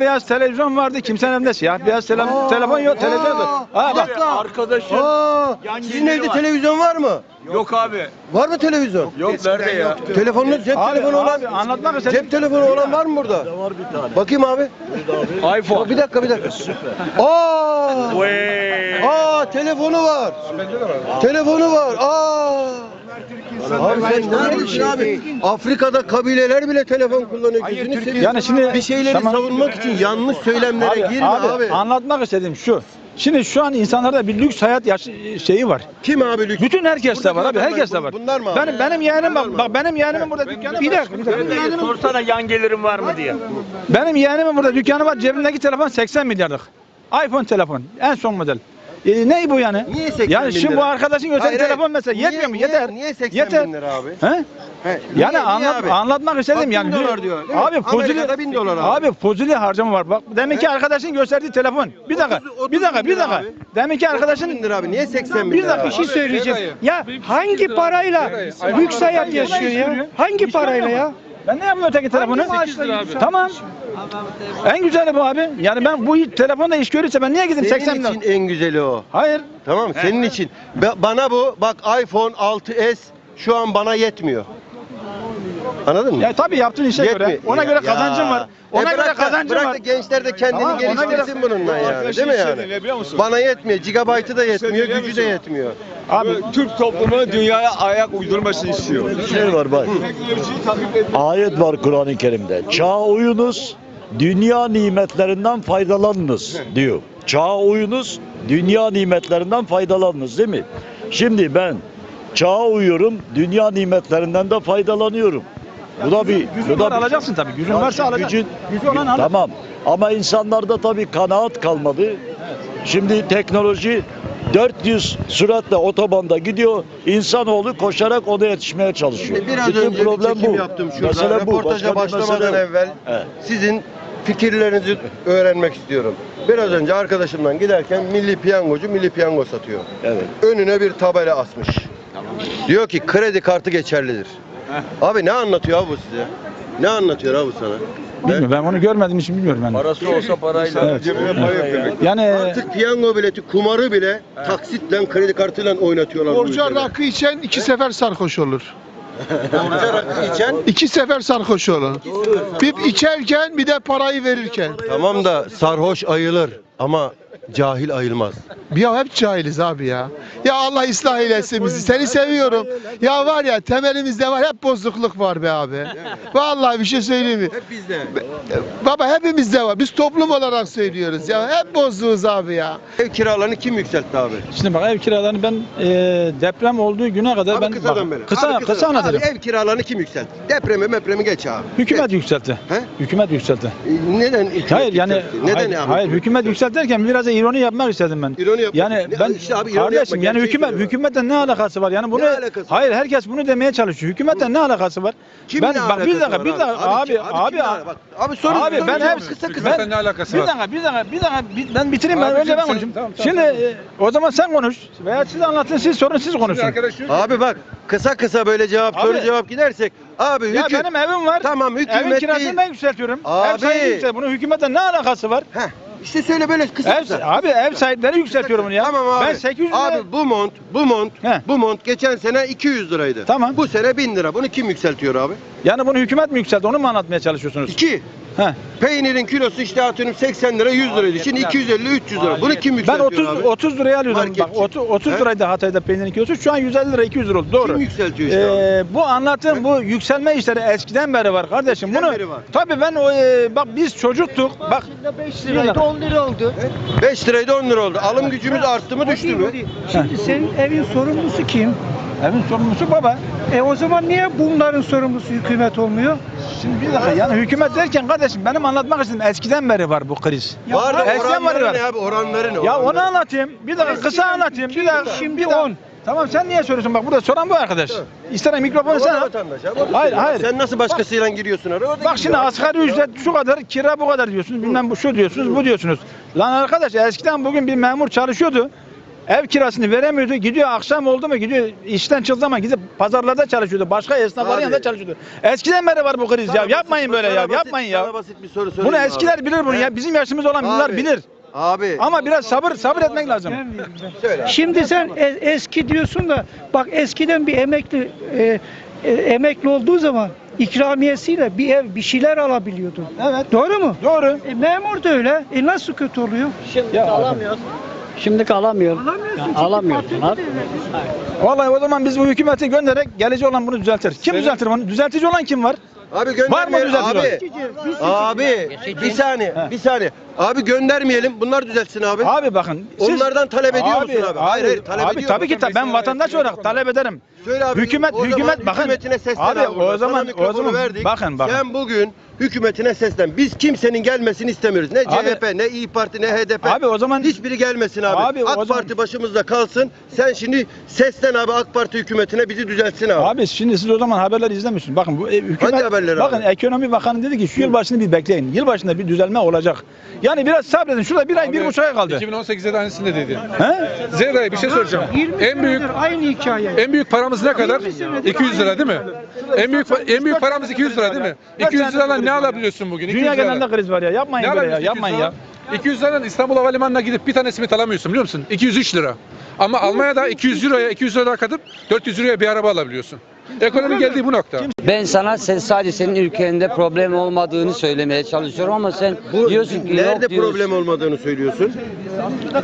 beyaz televizyon vardı. Kimsenin evinde siyah beyaz tele- telefon yok. Televizyon yok. Ha bak. Arkadaşım Aa, Yan sizin geliri evde var. televizyon var mı? yok abi. Var mı televizyon? Yok nerede ya? Telefonunuz cep Abi, telefonu olan abi, anlatmak istedim. Cep telefonu olan var mı burada? Var bir tane. Bakayım abi. iPhone. Bir dakika bir dakika. Aa! Vay. Aa telefonu var. Telefonu var. Aa! Abi sen ne diyorsun abi? Afrika'da kabileler bile telefon kullanıyor. Gözünü seveyim. Yani şimdi- bir şeyleri Tamam. savunmak için yanlış söylemlere Abi, girme abi, abi. anlatmak istediğim şu. Şimdi şu an insanlarda bir lüks hayat yaş- şeyi var. Kim abi lüks? Bütün herkeste var abi, herkeste adamlar, var. bunlar mı abi? Benim benim yeğenim bak, bak benim yeğenimin burada dükkanı var. Bir dakika, bir dakika. Sorsana yan gelirim var mı diye. benim yeğenimin burada dükkanı var. Cebindeki telefon 80 milyarlık. iPhone telefon. En son model. E, ne bu yani? Niye 80 Yani bin şimdi lira? bu arkadaşın Hayır, hayır. telefon mesela Niye- yetmiyor mu? niye- Yeter. Niye 80 Yeter. bin lira abi? He? He, Yani niye- niye anlat, abi? anlatmak istedim Bak, yani. bin dolar diyor, değil mi? Abi fuzuli, Amerika'da bin dolar abi. abi fuzuli harcama var. Bak deminki arkadaşın gösterdiği telefon. Bir dakika, Otuz- otuz bir dakika, bin bir lira dakika. abi. Deminki bin arkadaşın lira abi. Niye 80 bin Bir lira? dakika? Bir şey söyleyeceğim. Ya hangi parayla lüks hayat yaşıyor ya? Hangi parayla ya? Ben ne yapayım öteki telefonu? Tamam. En güzeli bu abi. Yani ben bu telefonda iş görürse ben niye gideyim 80 Senin lira? için en güzeli o. Hayır. Tamam mı? Senin için. Ba- Bana bu bak iPhone 6s şu an bana yetmiyor. Anladın mı? Ya tabii yaptığın işe göre. Yetmiyor. Ona göre Ya. kazancın var. E Ona bırak göre da- kazancın bırak var. da gençler de kendini Tamam, ona geliştirsin göre- bununla yani. Değil mi yani? Bana yetmiyor. Gigabaytı da yetmiyor, gücü de yetmiyor. Abi Türk toplumu dünyaya ayak uydurmasını istiyor. şey var bak. Ayet var Kur'an-ı Kerim'de. Çağa uyunuz, dünya nimetlerinden faydalanınız diyor. Çağa uyunuz, dünya nimetlerinden faydalanınız değil mi? Şimdi ben çağa uyuyorum, dünya nimetlerinden de faydalanıyorum. Bu da bir, gücün bu da var bir- alacaksın tabii. Gücün Ya varsa alacaksın. gücün- Gücü olan alır. Tamam. Ama insanlarda tabii kanaat kalmadı. Şimdi teknoloji 400 süratle otobanda gidiyor. İnsanoğlu koşarak ona yetişmeye çalışıyor. Şimdi biraz Bütün önce bir problem çekim bu. yaptım şurada. Mesele bu. Röportaja Başka bir başlamadan mesele evvel Evet. sizin fikirlerinizi öğrenmek istiyorum. Biraz önce arkadaşımdan giderken milli piyangocu milli piyango satıyor. Evet. Önüne bir tabela asmış. Diyor ki kredi kartı geçerlidir. Abi ne anlatıyor abi bu size? Ne anlatıyor abi sana? Bilmiyorum ben onu görmediğim için bilmiyorum ben. Parası olsa parayla. Evet. Cebine para yok demek. Yani Artık piyango bileti, kumarı bile taksitle, kredi kartıyla oynatıyorlar. bu Borca ülkede. rakı içen iki sefer sarhoş olur. Borca rakı içen İki sefer sarhoş olur. Bir içerken bir de parayı verirken. Tamam da sarhoş ayılır ama cahil ayılmaz. Ya hep cahiliz abi ya. Ya Allah ıslah eylesin bizi. Seni seviyorum. Ya var ya temelimizde var hep bozukluk var be abi. Vallahi bir şey söyleyeyim mi? Hep bizde. Baba hepimizde var. Biz toplum olarak söylüyoruz ya. Hep bozduğuz abi ya. Ev kiralarını kim yükseltti abi? şimdi bak ev kiralarını ben e, deprem olduğu güne kadar Abi ben kısadan bak, beri. kısa Abi kısa anlatacağım. Abi ev kiralarını kim yükseltti? Depremi mepremi geç abi. Hükümet yükseltti. He? Hükümet yükseltti. E, Neden hükümet Hayır yani yükseltti? Neden hayır, abi? hayır hükümet yükseltirken biraz da ironi yapmak istedim ben. İroni yapmak. Yani Ne- ben işte abi ironi kardeşim yapma, yani hükümet hükümetle ne alakası var? Yani bunu Ne alakası var? hayır herkes bunu demeye çalışıyor. Hükümetle ne alakası var? Kimin ben bak bir dakika var bir dakika abi kim- abi ala- bak, abi soru Abi ben hep kısa kısa. ben, ne alakası bir var? dakika bir dakika bir dakika bir- ben bitireyim ben önce ben konuşayım. Şimdi e, o zaman sen konuş veya siz anlatın siz sorun siz konuşun. Abi bak kısa kısa böyle cevap Abi- soru cevap gidersek abi Ya hüküm benim evim var. Tamam Evin hükümet kirasını değil. ben yükseltiyorum. Ev Abi. sahibi yükselt. Bunun hükümetle ne alakası var? Heh, işte söyle böyle kısa Ev, kısa. abi ev sahipleri yükseltiyorum bunu ya. Tamam abi. Ben 800 lira Abi bu mont, bu mont, He. bu mont geçen sene 200 liraydı. Tamam. Bu sene 1000 lira. Bunu kim yükseltiyor abi? yani bunu hükümet mi yükseltti? Onu mu anlatmaya çalışıyorsunuz? 2. He. Peynirin kilosu işte atıyorum 80 lira 100 liraydı. Şimdi 250 300 lira. Bunu kim Ben yükseltiyor 30 abi? 30 liraya alıyordum. Bak Marketçi. 30, 30 He? liraydı Hatay'da peynirin kilosu. Şu an 150 lira 200 lira oldu. Doğru. Kim yükseltiyor işte abi? Ee, bu anlattığım bu yükselme işleri eskiden beri var kardeşim. Eskiden Bunu beri var. tabii ben o e, bak biz çocuktuk. Bak 5 liraydı 10 lira oldu. 5 liraydı 10 lira oldu. Alım gücümüz arttı mı düştü mü? Şimdi senin evin sorumlusu kim? evin sorumlusu baba. E o zaman niye bunların sorumlusu hükümet olmuyor? Şimdi bir dakika yani hükümet derken kardeşim benim anlatmak istedim eskiden beri var bu kriz. Var da eskiden beri oranları var. ne abi? Oranları ne? Ya onu anlatayım. Bir dakika kısa anlatayım. Bir dakika. Şimdi bir. 10. Tamam sen niye soruyorsun? Bak burada soran bu arkadaş. İster mikrofonu sen al. vatandaş abi. Hayır, hayır. Sen nasıl başkasıyla giriyorsun oraya? Bak şimdi giriyor. asgari ücret şu kadar, kira bu kadar diyorsunuz. Bilmem bu şu diyorsunuz, bu diyorsunuz. Lan arkadaş eskiden bugün bir memur çalışıyordu. Ev kirasını veremiyordu. Gidiyor akşam oldu mu gidiyor işten çıktığı zaman gidip pazarlarda çalışıyordu. Başka esnafların Abi. yanında çalışıyordu. Eskiden beri var bu kriz ya. Sana Yapmayın basit- böyle ya. sana basit- Yapmayın ya. Sana basit bir soru sorayım Bunu abi. eskiler bilir bunu ya. Bizim yaşımız olan bunlar Abi. bilir. Abi. Ama biraz sabır sabır etmek lazım. Söyle. Şimdi sen e- eski diyorsun da bak eskiden bir emekli e, e, emekli olduğu zaman ikramiyesiyle bir ev bir şeyler alabiliyordu. Evet. Doğru mu? Doğru. E, memur da öyle. E nasıl kötü oluyor? Şimdi alamıyor. Alamıyorsun. çünkü alamıyorsun patronun abi. devlet. Vallahi o zaman biz bu hükümeti göndererek geleceği olan bunu düzeltir. Kim düzeltir bunu? Düzeltici olan kim var? Abi Var mı göndermeyelim. düzeltici Abi. Abi bir saniye, bir saniye. Abi göndermeyelim. Bunlar düzeltsin abi. Abi bakın. siz- Onlardan talep ediyor musun abi? Hayır, hayır, talep abi ediyor tabii musun? ki ta- ben vatandaş olarak talep ederim. Söyle abi. Hükümet- o zaman hükümet bakın. Hükümetine seslen Abi, abi. o buradan. zaman- Sana o mikrofonu zaman verdik. bakın, bakın. Sen bugün hükümetine seslen. Biz kimsenin gelmesini istemiyoruz. Ne Abi- CHP, ne İyi Parti, ne HDP. Abi o zaman- hiçbiri gelmesin abi. Abi AK zaman- Parti başımızda kalsın. Sen şimdi seslen abi AK Parti hükümetine bizi düzeltsin abi. Abi şimdi siz o zaman haberleri izlemiyorsunuz. Bakın bu e, hükümet Hangi haberleri bakın abi? ekonomi bakanı dedi ki şu yılbaşını bir bekleyin. Yılbaşında bir düzelme olacak. Yani biraz sabredin. Şurada bir ay bir buçuk ay kaldı. 2018'de de aynısını dedi. He? Zerre bir şey soracağım. 20 En büyük aynı hikaye. en büyük paramız ne kadar? 200 lira değil mi? En büyük en büyük paramız 200 lira değil mi? 200 liradan ne alabiliyorsun bugün? 200 Dünya genelinde kriz var ya. Yapmayın Ne böyle ya. alabiliyorsun 200 Yapmayın ya. liradan? 200 liradan İstanbul Havalimanı'na gidip bir tane simit alamıyorsun biliyor musun? 203 lira. Ama Almanya'da 200 euroya 200 lira katıp 400 euroya bir araba alabiliyorsun. Ekonomi geldiği bu nokta. Ben sana sen sadece senin ülkende problem olmadığını söylemeye çalışıyorum ama sen Bu diyorsun ki nerede yok diyorsun. problem olmadığını söylüyorsun?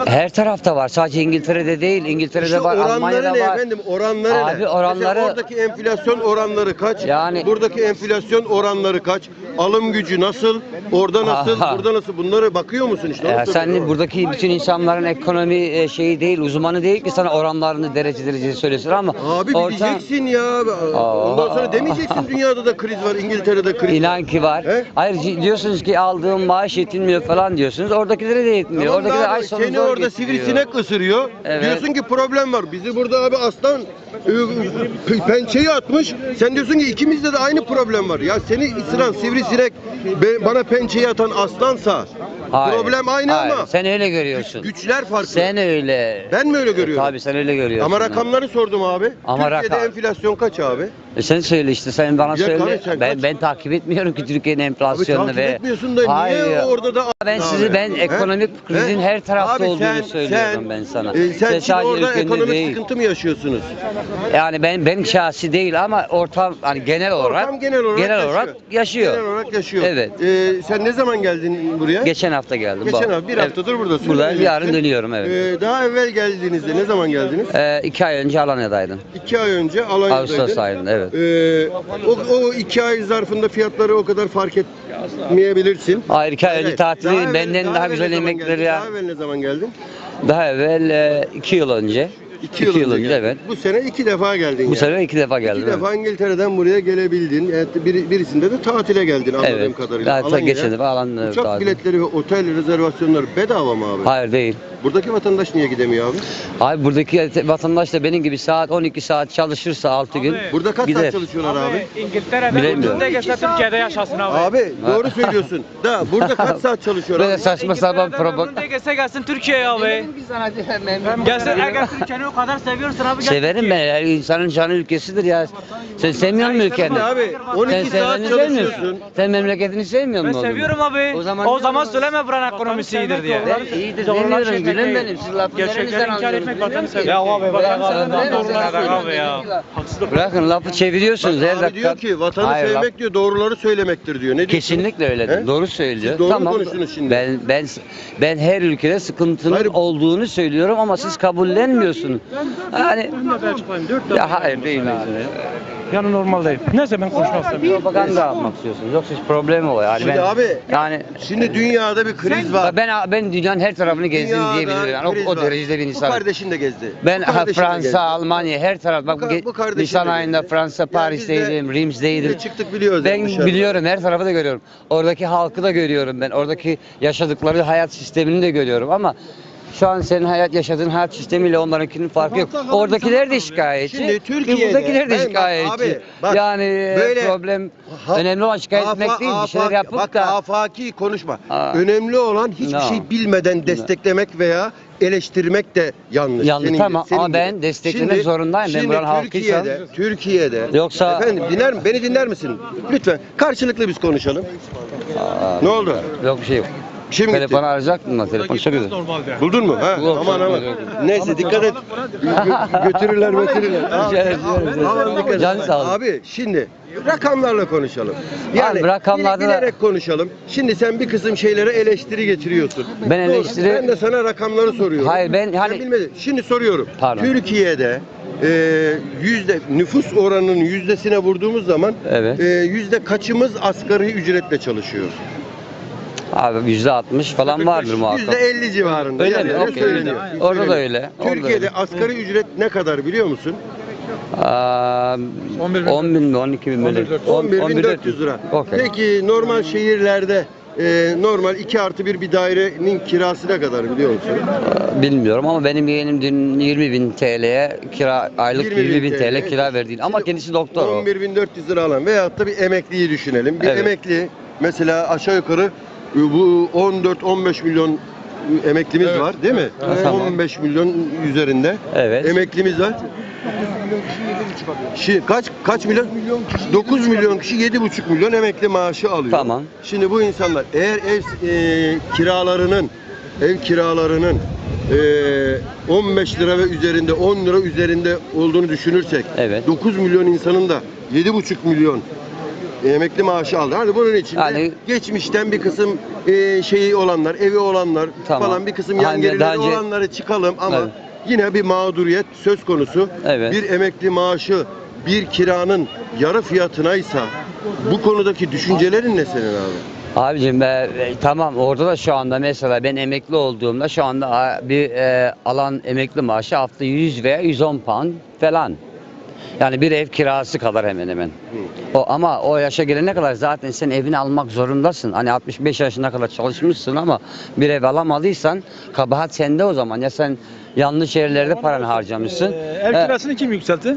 Her tarafta var. Sadece İngiltere'de değil. İngiltere'de İşte var, oranları Almanya'da ne var. efendim? Oranları Abi ne? oranları- Mesela oradaki enflasyon oranları kaç? Yani- Buradaki enflasyon oranları kaç? Alım gücü nasıl? Orada nasıl? Aha. Burada nasıl? Bunları bakıyor musun işte? Onu Ya sen buradaki bütün insanların ekonomi e, şeyi değil, uzmanı değil ki sana oranlarını derece derece söylesin ama Abi orta- bileceksin ya. Ondan sonra demeyeceksin dünyada da kriz var, İngiltere'de kriz var. İnan ki var. He? Hayır diyorsunuz ki aldığım maaş yetinmiyor falan diyorsunuz. Oradakilere de yetmiyor. Tamam da Oradakiler abi, ay sonu seni zor orada getiriyor. sivrisinek ısırıyor. Evet. Diyorsun ki problem var. Bizi burada abi aslan e, p- pençeyi atmış. Sen diyorsun ki ikimizde de aynı problem var. Ya seni ısıran sivrisinek be- bana pençeyi atan aslansa Hayır, problem aynı hayır. ama Sen öyle görüyorsun. güçler farklı. Sen öyle. Ben mi öyle görüyorum? Tabii sen öyle görüyorsun. Ama rakamları sordum abi. Ama Türkiye'de rakam- enflasyon kaç abi? E sen söyle işte sen bana Ya söyle. sen ben kaç- ben takip etmiyorum ki Türkiye'nin Abi enflasyonunu takip ve etmiyorsun da niye orada da Ben sizi ben He? ekonomik krizin He? her tarafta Abi olduğunu sen- söylüyorum sen- ben sana. E, sen Sen şimdi sadece orada ülkende ekonomik değil. sıkıntı mı yaşıyorsunuz? Yani ben ben şahsi değil ama ortam hani genel olarak Ortam genel olarak yaşıyor. olarak yaşıyor. Genel olarak yaşıyor. Evet. Ee, sen ne zaman geldin buraya? Geçen hafta geldim. Geçen hafta, bir Evet. haftadır buradasın. Burada Öyle yarın dönüyorum evet. Ee, daha evvel geldiğinizde ne zaman geldiniz? Ee, iki ay önce Alanya'daydım. İki ay önce Alanya'daydın. Ağustos ayında evet. Ee, o, o iki ay zarfında fiyatları o kadar fark etmeyebilirsin. Hayır iki ay önce Evet. tatil Daha evvel- benden daha, evvel güzel ne zaman yemekleri geldin? ya. Daha evvel ne zaman geldin? Daha evvel e, iki yıl önce. İki, yıl, önce, geldin. evet. Bu sene iki defa geldin Bu yani. sefer iki defa geldim. İki defa İngiltere'den buraya gelebildin. Evet, bir, birisinde de tatile geldin anladığım Evet. kadarıyla. Daha Alanya'ya. geçen defa Alanya'da Uçak biletleri ve otel rezervasyonları bedava mı abi? Hayır değil. Buradaki vatandaş niye gidemiyor abi? Abi buradaki vatandaş da benim gibi saat 12 saat çalışırsa 6 gün Burada kaç gider. saat çalışıyorlar abi? İngiltere'de Bilemiyorum. ucuzda gelse Türkiye'de yaşasın abi. Abi doğru söylüyorsun. Da burada kaç saat çalışıyorlar? Böyle saçma sapan propaganda. Ucuzda gelse gelsin Türkiye'ye abi. Gelsin eğer Türkiye'yi o kadar seviyorsun abi. gel Severim ben. Her insanın canı ülkesidir ya. Sen sevmiyor musun ülkeni? Abi Sen 12 saat sevmeni çalışıyorsun. Sen memleketini sevmiyor Ben musun? o zaman? seviyorum abi. O O zaman zaman, söyleme buranın ekonomisi iyidir diye. Ben iyidir demiyorum gülüm benim. Siz lafı Gerçekleri inkar etmek vatanı. Ya abi bırak abi. anlıyorsun? abi ya. Bırakın lafı çeviriyorsunuz her dakika. diyor ki vatanı Hayır, laf- sevmek diyor doğruları söylemektir diyor. Ne diyorsun? Kesinlikle öyle. He? Doğru söylüyor. Siz doğru tamam. konuştunuz şimdi. Ben ben ben her ülkede sıkıntının Hayır. olduğunu söylüyorum ama siz kabullenmiyorsunuz. Yani ya hayır değil abi. Yani normal değil. Neyse ben konuşmak istemiyorum. Propaganda yapmak istiyorsunuz. Yoksa hiç problem o yani. Şimdi ben, abi, yani Şimdi dünyada bir kriz var. ben ben dünyanın her tarafını gezdim Dünyada diyebilirim. Yani kriz o, o var. derecede bir Bu insanım. kardeşin de gezdi. Ben Bu ha, kardeşin de gezdi. Fransa, Almanya her taraf bak Bu bu, ka- bu kardeşin Nisan de ayında gezdi. Fransa, Yani Paris'teydim, biz de- Rims'teydim. Biz de çıktık biliyoruz. Ben yani dışarıda. biliyorum her tarafı da görüyorum. Oradaki halkı da görüyorum ben. Oradaki yaşadıkları hayat sistemini de görüyorum ama şu an senin hayat yaşadığın hayat sistemiyle onlarınkinin farkı yok. Oradakiler de şikayetçi. Şimdi Türkiye'de- buradakiler de Ben bak şikayetçi. abi, bak, yani e, böyle problem Ha- önemli olan şikayet etmek afa- değil. Bir şeyler afak- yapıp bak, da afaki konuşma. Aa. Önemli olan hiçbir No. şey bilmeden desteklemek veya eleştirmek de yanlış. Yanlış, tamam. Ama ben desteklemek zorundayım. Ben şimdi halkıysam. Türkiye'de, Türkiye'de Yoksa- efendim dinler mi? Beni dinler misin? Lütfen karşılıklı biz konuşalım. Ne oldu? Yok bir şey yok. Şimdi gitti. Telefonu arayacaktım da telefon çöküyordu. Buldun mu? Ha, aman aman. Neyse dikkat et. Gö- götürürler götürürler. Rica ederim, rica ederim. Aman dikkat et. Can sağ olun. Abi şimdi rakamlarla konuşalım. Yani Abi, rakamlarda bil- da- bilerek konuşalım. Şimdi sen bir kısım şeylere eleştiri getiriyorsun. Ben Doğru, eleştiri- Ben de sana rakamları soruyorum. Hayır, ben Sen hani- bilmedin. Şimdi soruyorum. Pardon. Türkiye'de e, yüzde nüfus oranının yüzdesine vurduğumuz zaman Evet. e, yüzde kaçımız asgari ücretle çalışıyor? Abi yüzde altmış falan vardır muhakkak. Yüzde 50 civarında. Öyle yani mi? öyle Okey. söyleniyor. Orada da öyle. Orada da Türkiye'de öyle. asgari ücret ne kadar biliyor musun? Aa, 11 bin. 10 bin mi 12 bin mi? 11.400 lira. Okey. Peki normal şehirlerde e, normal 2 artı 1 bir dairenin kirası ne kadar biliyor musun? Aa, Bilmiyorum ama benim yeğenim dün 20 bin TL'ye kira aylık 20 bin 20 bin TL. TL kira verdiğini ama Şimdi kendisi doktor o. 11.400 lira alan veyahut da bir emekliyi düşünelim. Bir Evet. emekli mesela aşağı yukarı bu 14-15 milyon emeklimiz var değil mi? Tamam. 15 milyon üzerinde Evet. emeklimiz var. Şimdi kaç kaç milyon? 9 milyon kişi 7,5 milyon emekli maaşı alıyor. Tamam. Şimdi bu insanlar eğer ev e, kiralarının ev kiralarının e, 15 lira ve üzerinde 10 lira üzerinde olduğunu düşünürsek Evet. 9 milyon insanın da 7,5 milyon emekli maaşı aldı. Hani bunun içinde Yani- geçmişten bir kısım e, şeyi olanlar, evi olanlar Tamam. falan bir kısım yan Hani gelirleri önce- olanları çıkalım ama Evet. yine bir mağduriyet söz konusu. Evet. Bir emekli maaşı bir kiranın yarı fiyatınaysa bu konudaki düşüncelerin ne senin abi? Abicim e, e, tamam orada da şu anda mesela ben emekli olduğumda şu anda a, bir e, alan emekli maaşı hafta 100 veya 110 pound falan. Yani bir ev kirası kadar hemen hemen. O ama o yaşa gelene kadar zaten sen evini almak zorundasın. Hani 65 yaşına kadar çalışmışsın ama bir ev alamadıysan kabahat sende o zaman. Ya sen yanlış yerlerde paranı harcamışsın. Ee, ev kirasını kim yükseltti?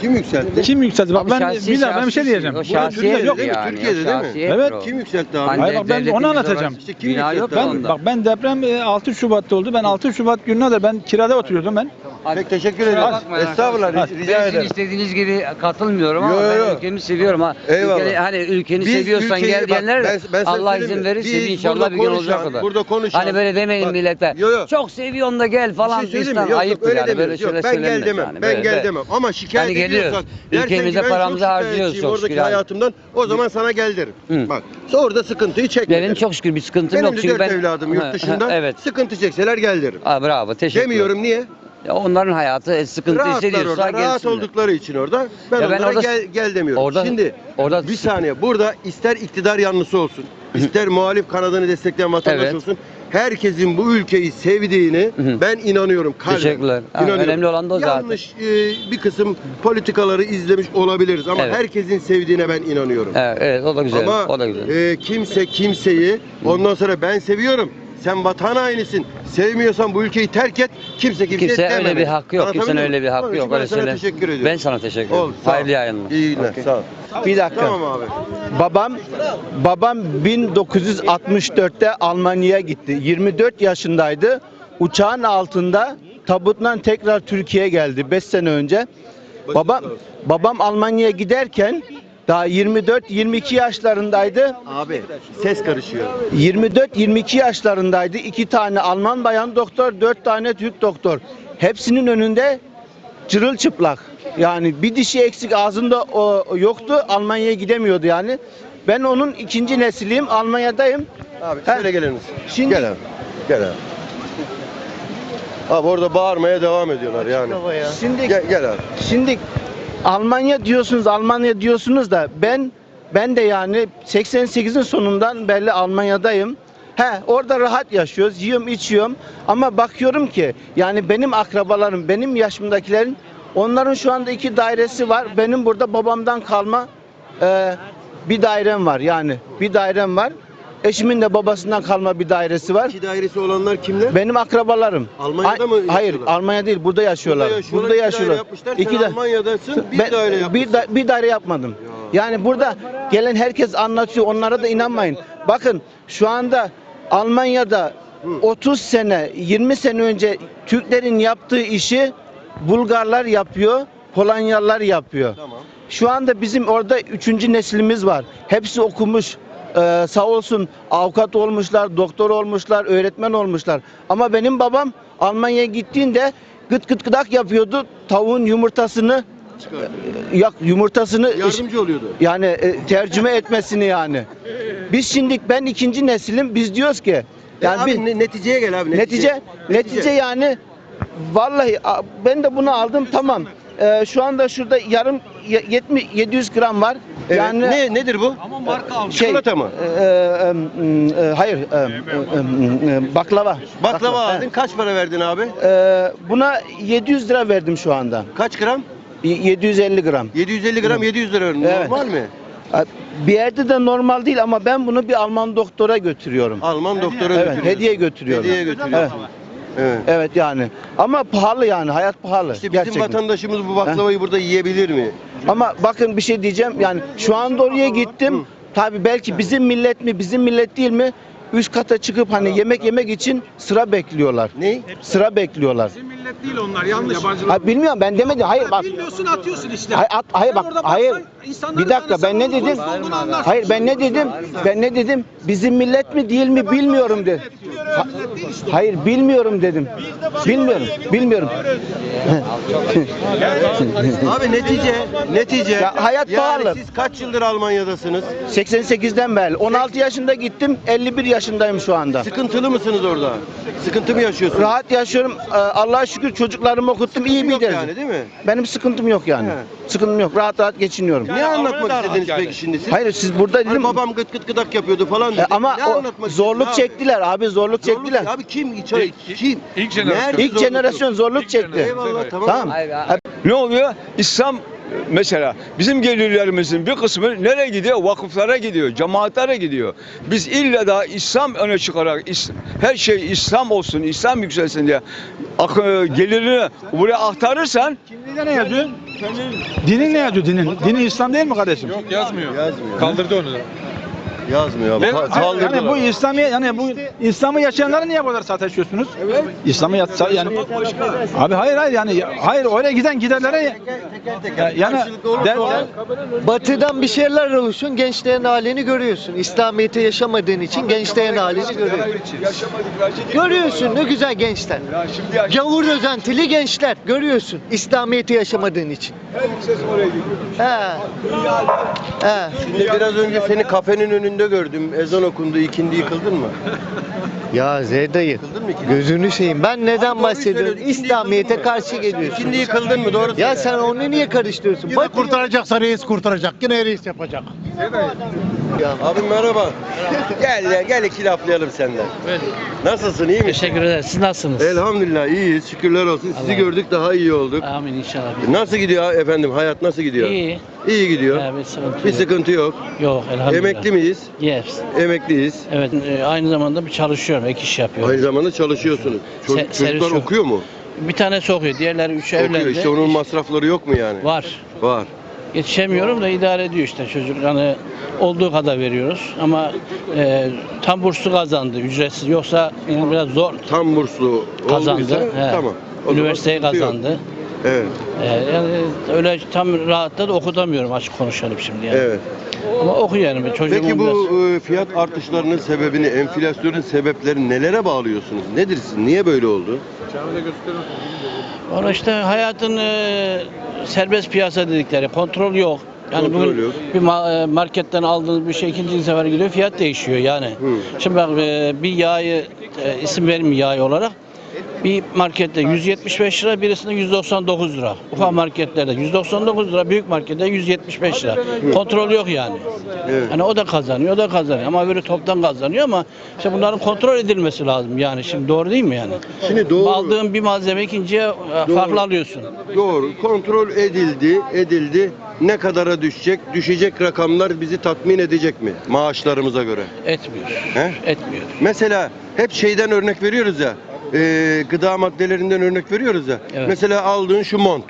Kim yükseltti? Kim yükseltti? Bak Abi ben şahsi- bir dakika ben bir şey şahsi- diyeceğim. O Bu- şahsiyedir yok. yani. Türkiye'de değil mi? Evet. o. Kim yükseltti abi? Hani Hayır, bak ben devletin onu anlatacağım. İşte kim yükseltti onda. Bak ben deprem e, 6 Şubat'ta oldu. Ben 6 Şubat gününe de ben kirada oturuyordum ben. Pek teşekkür ederim. bakma ya. Estağfurullah rica Ben sizin ederim. istediğiniz gibi katılmıyorum ama Yo, yo, ben ülkemi seviyorum ha. Eyvallah. Ülkeni, hani ülkeni Biz seviyorsan ülkeyi- gel bak, diyenler ben- ben sana Allah söyleyeyim izin mi? verirse Biz inşallah burada bir gün konuşan, olacak o da. burada konuşan- Hani böyle demeyin Bak, millete. yo, yo. Çok seviyorsun da gel falan şey söyleyeyim fistan. mi? Yok, yok, Ayıptır öyle yani böyle demiyoruz. Yok, şeyler ben gel söylenmez demem. yani. ben Böyle- gel böyle. demem. Ama şikayet Hani geliyoruz. ediyorsan, dersen Ülkemize ki ben çok paramızı harcıyoruz çok oradaki şükür. hayatımdan o zaman sana gel derim. Hı. Bak orada sıkıntıyı çekme benim derim. çok şükür bir sıkıntım Benim yok de çünkü dört ben evladım yurt dışında. evet. Sıkıntı çekseler gel derim. Aa, bravo teşekkür Demiyorum niye? Ya onların hayatı e, sıkıntı Rahatlar hissediyorsa orada. Rahat gelsinler. oldukları için orada. Ben Ya ben onlara orada- gel, gel demiyorum. orada- Şimdi orada- bir saniye. Burada ister iktidar yanlısı olsun, ister muhalif kanadını destekleyen vatandaş Evet. olsun. Herkesin bu ülkeyi sevdiğini Hı ben inanıyorum. Kalben. Teşekkürler. Ha, önemli olan da o zaten. Yanlış e, bir kısım politikaları izlemiş olabiliriz ama Evet. herkesin sevdiğine ben inanıyorum. Evet, evet o da güzel. Ama o da güzel. e, kimse kimseyi ondan sonra ben seviyorum. Sen vatan hainisin. Sevmiyorsan bu ülkeyi terk et. Kimse kimseye Kimse öyle bir hakkı yok. Kimsenin öyle bir hakkı yok. Ben Öyle sana şeyler. teşekkür ediyorum. Ben sana teşekkür ederim. Ol, sağ ol. Hayırlı yayınlar. İyi günler. Sağ ol. Bir dakika. Tamam abi. Babam babam 1964'te Almanya'ya gitti. 24 yaşındaydı. Uçağın altında tabutla tekrar Türkiye'ye geldi 5 sene önce. Babam babam Almanya'ya giderken daha 24-22 yaşlarındaydı. Abi ses karışıyor. 24-22 yaşlarındaydı. İki tane Alman bayan doktor, dört tane Türk doktor. Hepsinin önünde çırılçıplak. Yani bir dişi eksik ağzında o yoktu. Almanya'ya gidemiyordu yani. Ben onun ikinci nesiliyim. Almanya'dayım. Abi şöyle gelir misin? Şimdi- Gel abi. Gel abi. Abi orada bağırmaya devam ediyorlar yani. Şimdi Gel, gel abi. Şimdi Almanya diyorsunuz, Almanya diyorsunuz da ben ben de yani 88'in sonundan beri Almanya'dayım. He, orada rahat yaşıyoruz, yiyorum, içiyorum ama bakıyorum ki yani benim akrabalarım, benim yaşımdakilerin onların şu anda iki dairesi var. Benim burada babamdan kalma e, bir dairem var yani bir dairem var. Eşimin de babasından kalma bir dairesi var. İki dairesi olanlar kimler? Benim akrabalarım. Almanya'da mı Hayır, yaşıyorlar? Almanya değil. Burada yaşıyorlar. Burada iki yaşıyorlar. daire yapmışlar. Sen da- Almanya'dasın. Bir Ben- daire yapmışsın. bir, da- bir daire yapmadım. Yani burada gelen herkes anlatıyor. Onlara da inanmayın. Bakın şu anda Almanya'da 30 sene, 20 sene önce Türklerin yaptığı işi Bulgarlar yapıyor, Polonyalılar yapıyor. Tamam. Şu anda bizim orada üçüncü neslimiz var. Hepsi okumuş. Ee, sağ olsun avukat olmuşlar, doktor olmuşlar, öğretmen olmuşlar. Ama benim babam Almanya'ya gittiğinde gıt gıt gıdak yapıyordu. Tavuğun yumurtasını yak yumurtasını Yardımcı oluyordu. yani e, tercüme etmesini yani. Biz şimdi ben ikinci neslim biz diyoruz ki Yani yani abi ne- neticeye gel abi. netice netice yani vallahi ben de bunu aldım tamam. Ee, şu anda şurada yarım 70 700 gram var. Evet. Yani ne nedir bu? şey, Çikolata mı? e, e, e, hayır, e, e, e, baklava. Baklava aldın. Kaç para verdin abi? Ee, buna 700 lira verdim şu anda. Kaç gram? Y- 750 gram. 750 gram 700 lira verdin. Evet. Normal mi? Ee, Bir yerde de normal değil ama ben bunu bir Alman doktora götürüyorum. Alman doktora Evet, götürüyorsun. hediye götürüyorum. Hediye götürüyorsun. Evet. Evet. Evet yani. Ama pahalı yani, hayat pahalı. İşte bizim gerçekten. vatandaşımız bu baklavayı burada yiyebilir mi? Ama bakın bir şey diyeceğim. Yani şu anda oraya gittim. Tabii belki bizim millet mi, bizim millet değil mi? Üst kata çıkıp hani yemek yemek için sıra bekliyorlar. Ne? Sıra bekliyorlar. millet değil onlar yanlış. Ha, bilmiyorum ben demedim. Hayır bak. Bilmiyorsun atıyorsun işte. Hayır, at- hayır bak. Hayır. Bir dakika ben ne dedim? Hayır ben ne dedim? Ben ne dedim? Bizim millet mi değil mi bilmiyorum dedi. Ha- hayır bilmiyorum dedim. Bilmiyorum. Bilmiyorum. Abi netice, netice. Ya hayat yani pahalı. siz kaç yıldır Almanya'dasınız? 88'den beri 16 yaşında gittim. 51 yaşındayım şu anda. Sıkıntılı mısınız orada? Sıkıntı mı yaşıyorsunuz? Rahat yaşıyorum. Ee, Allah'a şükür çocuklarımı okuttum. iyi bir yok derece. yani değil mi? Benim sıkıntım yok yani. He. Sıkıntım yok. Rahat rahat geçiniyorum. ne anlatmak rahat istediniz yani. peki şimdi siz? Hayır siz burada Hani dedim. babam gıt gıt gıdak yapıyordu falan E, dedi. ama ne o anlatmak zorluk istedin abi? çektiler abi zorluk çektiler. Zorluk- Abi kim? İçeri, İlk- kim? ilk jenerasyon. Nerede İlk zorluk yok? jenerasyon zorluk çekti. Eyvallah tamam. Tamam. Ne oluyor? İslam mesela bizim gelirlerimizin bir kısmı nereye gidiyor? Vakıflara gidiyor, cemaatlere gidiyor. Biz illa da İslam öne çıkarak her şey İslam olsun, İslam yükselsin diye e, gelirini buraya aktarırsan Kimliğinde ne yazıyor? Dinin ne yazıyor dinin? Dini İslam değil mi kardeşim? Yok yazmıyor. Yazmıyor. Kaldırdı onu da. Yazmıyor abi. Ben- kaldırdılar. yani bu İslami yani bu İslam'ı yaşayanları niye bu kadar sataşıyorsunuz? Evet. İslam'ı yatsa yani Abi hayır hayır yani hayır oraya giden giderlere Ya- yani Karşılıklı olursa der- olur. Batı'dan bir şeyler oluşun gençlerin halini görüyorsun. İslamiyet'i yaşamadığın için gençlerin halini görüyorsun. Görüyorsun ne güzel gençler. Gavur özentili gençler görüyorsun. İslamiyet'i yaşamadığın için. He. He. Şimdi biraz önce seni kafenin önünde gördüm. Ezan okundu. ikindi yıkıldın mı? Ya Zerdayı Yıkıldın mı ikindi? gözünü seveyim. Ben neden doğruyu bahsediyorum? söylüyorsun. İslamiyet'e yıkıldın mı? karşı geliyorsun. İkindi yıkıldın mı? Doğru Ya sen onu niye karıştırıyorsun? Batı kurtaracaksa reis kurtaracak. Yine reis yapacak. Abi merhaba. gel ya gel iki laflayalım senden. Nasılsın iyi misin? Teşekkür ederiz. Siz nasılsınız? Elhamdülillah iyiyiz. Şükürler olsun. Sizi gördük daha iyi olduk. Amin inşallah. Nasıl gidiyor efendim? Hayat nasıl gidiyor? İyi. İyi gidiyor. Evet, sıkıntı Bir yok. sıkıntı yok. Yok elhamdülillah. Emekli miyiz? Yes. Emekliyiz. Evet e, aynı zamanda bir çalışıyorum. Ek iş yapıyorum. Aynı zamanda çalışıyorsunuz. Çocuk- Se- servis çocuklar yok. okuyor mu? Bir tanesi okuyor. Diğerleri üç evlendi. Okuyor. İşte onun masrafları yok mu yani? Var. Var. Yetişemiyorum da idare ediyor işte çocuk. Yani olduğu kadar veriyoruz. Ama e, tam burslu kazandı. Ücretsiz. Yoksa yani biraz zor Tam burslu kazandı. olduysa He. tamam. O zaman Üniversiteyi sıkıntı yok. kazandı. Evet. E, yani öyle tam rahatla da okutamıyorum açık konuşalım şimdi yani. Evet. Ama okuyor yani. Çocuğumun Peki bu e, fiyat artışlarının sebebini, enflasyonun sebeplerini nelere bağlıyorsunuz? Nedir sizin? Niye böyle oldu? Valla işte hayatın e, serbest piyasa dedikleri kontrol yok. Yani Kontrol bugün yok. bir ma- e, marketten aldığınız bir şey ikinci sefer gidiyor fiyat değişiyor yani. Hı. Şimdi bak e, bir yağı e, isim vermeyeyim yağ olarak bir markette 175 lira birisinde 199 lira. Ufak marketlerde 199 lira büyük markette 175 lira. Kontrol yok yani. Evet. Hani o da kazanıyor, o da kazanıyor ama böyle toptan kazanıyor ama işte bunların kontrol edilmesi lazım yani şimdi doğru değil mi yani? Şimdi doğru. Aldığın bir malzeme ikinciye e, farklı alıyorsun. Doğru. Kontrol edildi, edildi. Ne kadara düşecek? Düşecek rakamlar bizi tatmin edecek mi? Maaşlarımıza göre. Etmiyor. He? Etmiyor. Mesela hep şeyden örnek veriyoruz ya. E, gıda maddelerinden örnek veriyoruz ya. Evet. Mesela aldığın şu mont,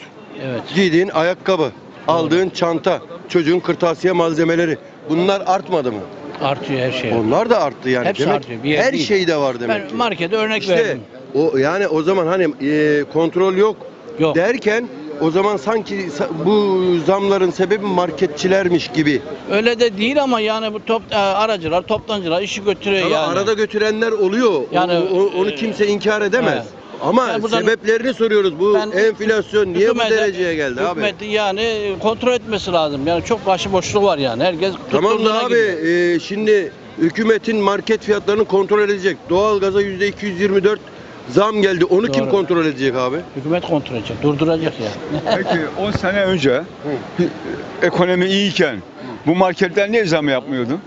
Evet. giydiğin ayakkabı, aldığın çanta, çocuğun kırtasiye malzemeleri. Bunlar artmadı mı? Artıyor her şey. Onlar da arttı yani. Hepsi demek artıyor, bir yer her değil. şeyde var demek Ben ki. markete örnek İşte verdim. o yani o zaman hani e, kontrol yok, Yok. derken o zaman sanki sa- bu zamların sebebi marketçilermiş gibi. Öyle de değil ama yani bu top, e, aracılar, toptancılar işi götürüyor Ama yani. arada götürenler oluyor. O- Yani, o- onu e, kimse inkar edemez. evet. Ama Yani buradan- sebeplerini soruyoruz. Bu Ben- enflasyon niye bu dereceye geldi abi? Yani kontrol etmesi lazım. Yani çok başıboşluğu var yani. Herkes Tamam da abi gidiyor. e, şimdi hükümetin market fiyatlarını kontrol edecek. Doğalgaza yüzde 224 zam geldi. Onu kim Doğru. kontrol edecek abi? Hükümet kontrol edecek, durduracak yani. Peki 10 sene önce ekonomi iyiyken bu marketler niye zam yapmıyordu?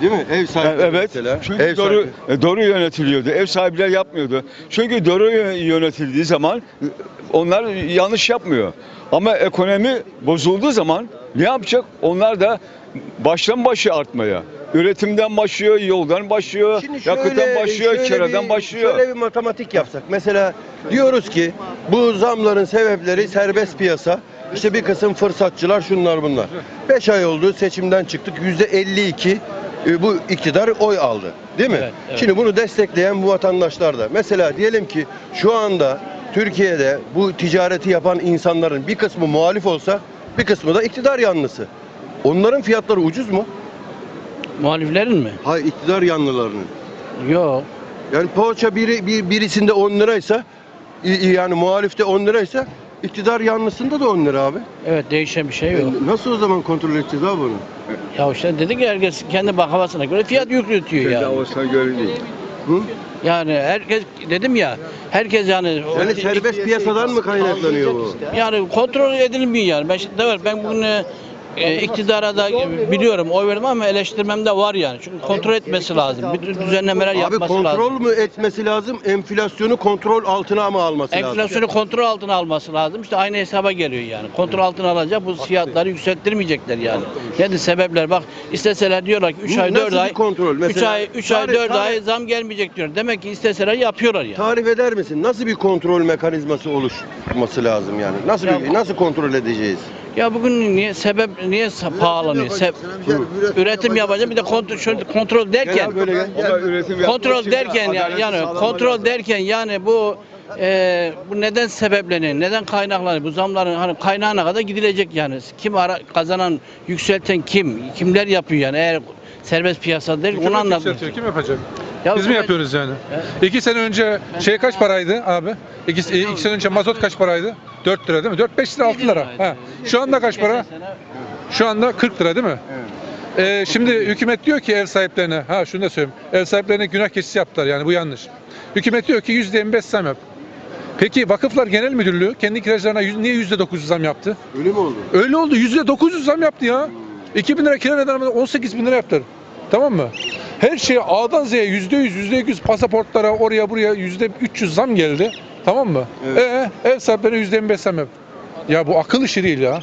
Değil mi? Ev sahibi evet. mesela. Çünkü Ev doğru sahibi. e, doğru yönetiliyordu. Ev sahipleri yapmıyordu. Çünkü doğru yö- yönetildiği zaman e, onlar yanlış yapmıyor. Ama ekonomi bozulduğu zaman ne yapacak? Onlar da baştan başa artmaya. Üretimden başlıyor, yoldan başlıyor, Şimdi şöyle- yakıttan başlıyor, şöyle kiradan bir- başlıyor. Şöyle bir matematik yapsak. Mesela diyoruz ki bu zamların sebepleri serbest piyasa. İşte bir kısım fırsatçılar şunlar bunlar. 5 ay oldu seçimden çıktık. %52 e, bu iktidar oy aldı. Değil mi? Evet, evet. Şimdi bunu destekleyen bu vatandaşlar da. Mesela diyelim ki şu anda Türkiye'de bu ticareti yapan insanların bir kısmı muhalif olsa bir kısmı da iktidar yanlısı. Onların fiyatları ucuz mu? Muhaliflerin mi? Hayır iktidar yanlılarının. Yok. Yani poğaça biri, bir, birisinde 10 liraysa i- yani muhalifte 10 liraysa iktidar yanlısında da 10 lira abi. Evet değişen bir şey yok. E, Nasıl o zaman kontrol edeceğiz abi bunu? Ya işte dedik ya herkes kendi bak havasına göre fiyat yükletiyor yani. olsa göre değil. Hı? Yani herkes dedim ya herkes yani Yani serbest piyasadan mı kaynaklanıyor bu? yani kontrol edilmiyor yani. Ben şimdi evet ben bugün e, e, iktidara da biliyorum oy verdim ama eleştirmem de var yani. Çünkü kontrol etmesi lazım. Bir düzenlemeler Abi yapması kontrol lazım. mü etmesi lazım? Enflasyonu kontrol altına mı alması lazım? Enflasyonu kontrol altına alması lazım. İşte aynı hesaba geliyor yani. Kontrol altına alacak bu fiyatları yükselttirmeyecekler yani. Nedir sebepler? Bak isteseler diyorlar ki 3 Bu ay nasıl 4 bir ay kontrol? 3 Mesela ay 3 ay tarih- 4 tarih- ay zam gelmeyecek diyor. Demek ki isteseler yapıyorlar yani. Tarif eder misin? Nasıl bir kontrol mekanizması oluşması lazım yani? Nasıl bir, nasıl kontrol edeceğiz? Ya bugün niye sebep niye pahalanıyor? Se- üretim yapacak bir de kontrol şöyle kontrol derken kontrol derken yani sağlamak kontrol derken yani bu e, bu neden sebepleniyor? Neden kaynaklanıyor? Bu zamların hani kaynağına kadar gidilecek yani. Kim ara, kazanan, yükselten kim? Kimler yapıyor yani? Eğer serbest piyasa onu Hükümet anlatmak. yükseltiyor, Kim yapacak? Ya Biz mi hükümet- yapıyoruz yani? İki sene önce şey kaç paraydı abi? İki, iki sene önce mazot kaç paraydı? 4 lira değil mi? 4-5 lira 6 lira. Ha. Şu anda kaç para? Şu anda 40 lira değil mi? Ee, şimdi hükümet diyor ki ev sahiplerine, ha şunu da söyleyeyim. Ev sahiplerine günah keçisi yaptılar yani bu yanlış. Hükümet diyor ki %25 zam yap. Peki Vakıflar Genel Müdürlüğü kendi kiracılarına yüz- niye %900 zam yaptı? Öyle mi oldu? Öyle oldu. Yüzde 900 zam yaptı ya. 2000 lira kira neden 18 bin lira yaptılar. Tamam mı? Her şeye A'dan Z'ye yüzde yüz, yüzde yüz pasaportlara oraya buraya yüzde 300 zam geldi. Tamam mı? Evet. Ee, ev sahiplerine yüzde 25 zam yap. Ya bu akıl işi değil ya.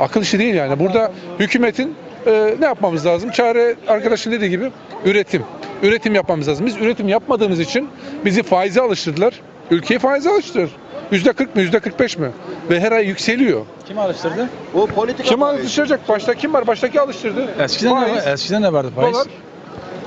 Akıl işi değil yani. Burada hükümetin e, ne yapmamız lazım? Çare arkadaşın dediği gibi üretim. Üretim yapmamız lazım. Biz üretim yapmadığımız için bizi faize alıştırdılar. Ülkeyi faize alıştırdılar. Yüzde 40 mı, yüzde 45 mi? Ve her ay yükseliyor. Kim alıştırdı? O politika Kim faizi. alıştıracak? Başta kim var? Baştaki alıştırdı. Eskiden de, Faiz, eskiden de vardı faiz. dolar,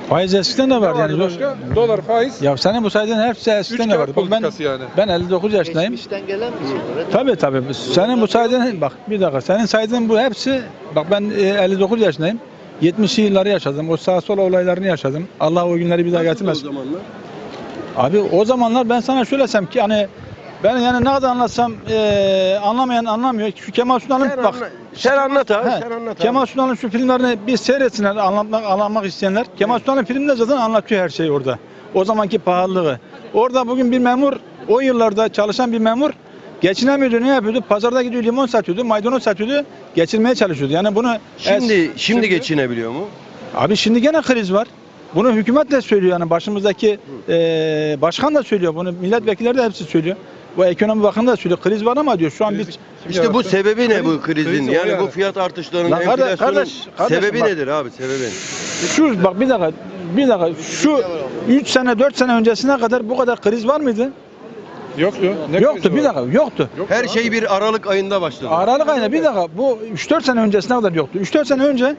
Faiz eskiden de ne vardı. Yani. başka? Dolar, faiz. Ya senin bu saydığın hepsi eskiden de kağıt vardı. Bak ben politikası yani. ben 59 yaşındayım. Geçmişten gelen bir şey var. Tabii tabii. Senin bu saydığın bak bir dakika. Senin saydığın bu hepsi bak ben e, 59 yaşındayım. 70'li yılları yaşadım. O sağ sol olaylarını yaşadım. Allah o günleri bir daha Nasıldı zamanlar? Abi o zamanlar ben sana söylesem ki hani ben yani ne kadar anlatsam e, anlamayan anlamıyor. Şu Kemal Sunal'ın Sen, bak anla- sen anlat abi, He, sen anlat. Kemal Sunal'ın şu filmlerini bir seyretsinler anlatmak, anlamak isteyenler. Kemal Sunal'ın filminde zaten anlatıyor her şeyi orada. O zamanki pahalılığı. Orada bugün bir memur, o yıllarda çalışan bir memur geçinemiyordu. Ne yapıyordu? Pazarda gidiyor limon satıyordu, maydanoz satıyordu. Geçirmeye çalışıyordu. Yani bunu Şimdi, Es- şimdi geçinebiliyor mu? Abi şimdi gene kriz var. Bunu hükümet de söylüyor yani başımızdaki eee başkan da söylüyor bunu milletvekilleri de hepsi söylüyor. Bu ekonomi bakanı da söylüyor kriz var ama diyor şu an biz İşte bu sebebi ne bu krizin? kriz Yani bu fiyat artışlarının, Lan kardeş- enflasyonun kardeş- kardeşim sebebi bak. nedir abi sebebi? Şu bak bir dakika bir dakika şu 3 sene 4 sene öncesine kadar bu kadar kriz var mıydı? Yoktu. Ne yoktu bir var? dakika yoktu. Her şey bir Aralık ayında başladı. Aralık ayında bir dakika bu 3-4 sene öncesine kadar yoktu. 3-4 sene önce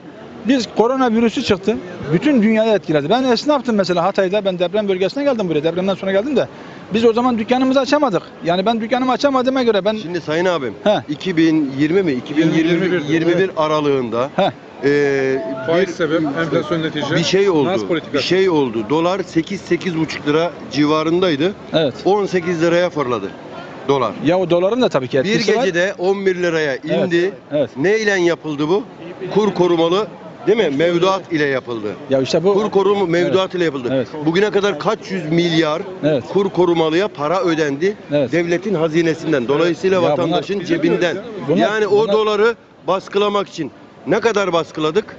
Biz koronavirüsü çıktı. Bütün dünyayı etkiledi. Ben esnaftım mesela Hatay'da. Ben deprem bölgesine geldim buraya. Depremden sonra geldim de. Biz o zaman dükkanımızı açamadık. Yani ben dükkanımı açamadığıma göre ben Şimdi sayın abim He. 2020 mi? 2021 21, 21 aralığında eee, Faiz bir, sebep, enflasyon netice. bir şey oldu. politikası. Bir şey oldu. Dolar 8 8,5 lira civarındaydı. evet. 18 liraya fırladı. Dolar. Ya o doların da tabii ki Bir etkisi var. gecede 11 liraya indi. Evet. Neyle yapıldı bu? Kur korumalı değil mi? Mevduat ile yapıldı. Ya işte bu Kur korumu mevduat ile yapıldı. Evet. Bugüne kadar kaç yüz milyar Evet. kur korumalıya para ödendi Evet. devletin hazinesinden. Dolayısıyla Ya bunlar- vatandaşın cebinden. Bunlar- yani o bunlar- doları baskılamak için ne kadar baskıladık?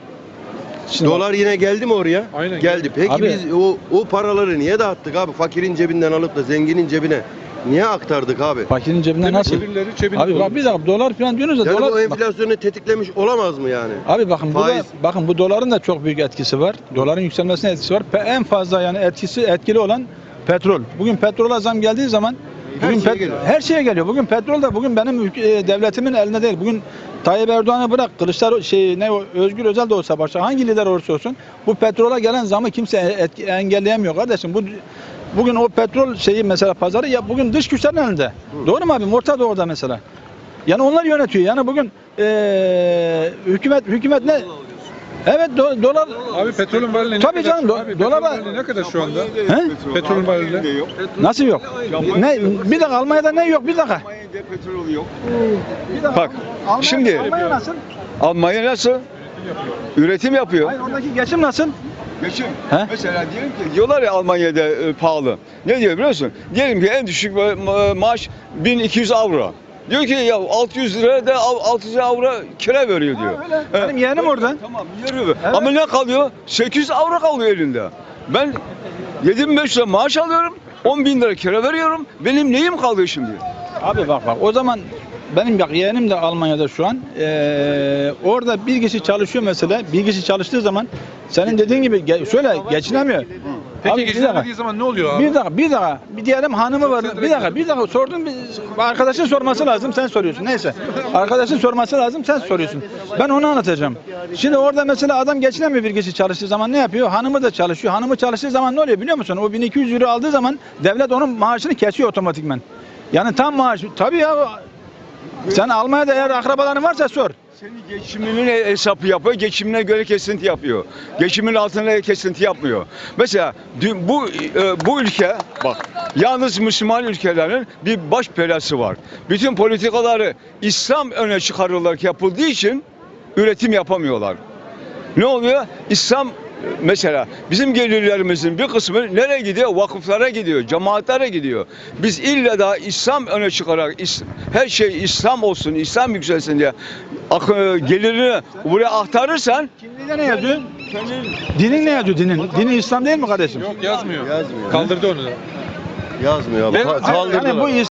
Şimdi bak- Dolar yine geldi mi oraya? Aynen geldi. Peki Abi- biz o o paraları niye dağıttık abi? Fakirin cebinden alıp da zenginin cebine niye aktardık abi? fakirin cebinden nasıl? birileri cebinde Abi bak bir dakika dolar falan diyorsunuz da Yani dolar bu bak- enflasyonu tetiklemiş olamaz mı yani? Abi bakın burada Faiz. bakın bu doların da çok büyük etkisi var. Doların yükselmesine etkisi var. Pe- En fazla yani etkisi etkili olan petrol. Bugün petrola zam geldiği zaman Her bugün şeye pet- geliyor. her şeye geliyor. Bugün petrol da bugün benim ülke- e, devletimin elinde değil. Bugün Tayyip Erdoğan'ı bırak Kılıçdaroğlu şey ne o, Özgür Özel de olsa başka hangi lider olursa olsun bu petrola gelen zamı kimse etki- engelleyemiyor kardeşim. Bu bugün o petrol şeyi mesela pazarı ya bugün dış güçlerin elinde. Doğru mu abi? Orta Doğu'da mesela. Yani onlar yönetiyor. Yani bugün eee hükümet hükümet ne? Evet do- dolar Abi petrolün varlığı ne Tabii kadar? canım, do- Abi, dolar petrolün varlığı ne kadar şu anda? He? Petrolün varlığı. nasıl yok? Ne bir dakika Almanya'da ne yok bir dakika. petrolü yok. Bir dakika. Bak, Almanya- şimdi- Almanya nasıl? Almanya nasıl? Üretim yapıyor. Hayır oradaki geçim nasıl? Geçim. He? Mesela diyelim ki diyorlar ya Almanya'da e, pahalı. Ne diyor biliyor musun? Diyelim ki en düşük ma- ma- maaş 1200 avro. Diyor ki ya 600 lira da al- 600 avro kira veriyor diyor. Ha, öyle. Benim yeğenim orada. Tamam yürü. Ama ne kalıyor? 800 avro kalıyor elinde. Ben 7500 lira maaş alıyorum. 10 bin lira kira veriyorum. Benim neyim kalıyor şimdi? Abi bak bak o zaman benim yeğenim de Almanya'da şu an. Eee, orada bir kişi çalışıyor mesela. Bir kişi çalıştığı zaman senin dediğin gibi ge- şöyle geçinemiyor. Peki Abi geçinemediği zaman ne oluyor abi? Bir dakika, bir dakika. Bir diyelim hanımı var. Bir dakika, bir dakika. Sordun, bir, arkadaşın sorması lazım, sen soruyorsun. Neyse. Arkadaşın sorması lazım, sen soruyorsun. Ben onu anlatacağım. Şimdi orada mesela adam geçinemiyor bir kişi çalıştığı zaman ne yapıyor? Hanımı da çalışıyor. Hanımı çalıştığı zaman ne oluyor biliyor musun? O 1200 euro aldığı zaman devlet onun maaşını kesiyor otomatikmen. Yani tam maaş. Tabii ya. Sen Almanya'da eğer akrabaların varsa sor. Senin geçiminin hesabı yapıyor, geçimine göre kesinti yapıyor. Geçimin altına kesinti yapmıyor. Mesela bu e, bu ülke bak yalnız Müslüman ülkelerin bir baş belası var. Bütün politikaları İslam öne çıkarılarak yapıldığı için üretim yapamıyorlar. Ne oluyor? İslam mesela bizim gelirlerimizin bir kısmı nereye gidiyor? Vakıflara gidiyor, cemaatlere gidiyor. Biz illa da İslam öne çıkarak her şey İslam olsun, İslam yükselsin diye e, gelirini buraya aktarırsan Kimliğinde ne yazıyor? Dinin ne yazıyor dinin? Dinin İslam değil mi kardeşim? Yok yazmıyor. Yazmıyor. Kaldırdı onu da. Yazmıyor abi. Ben- Ka- kaldırdılar. yani bu is-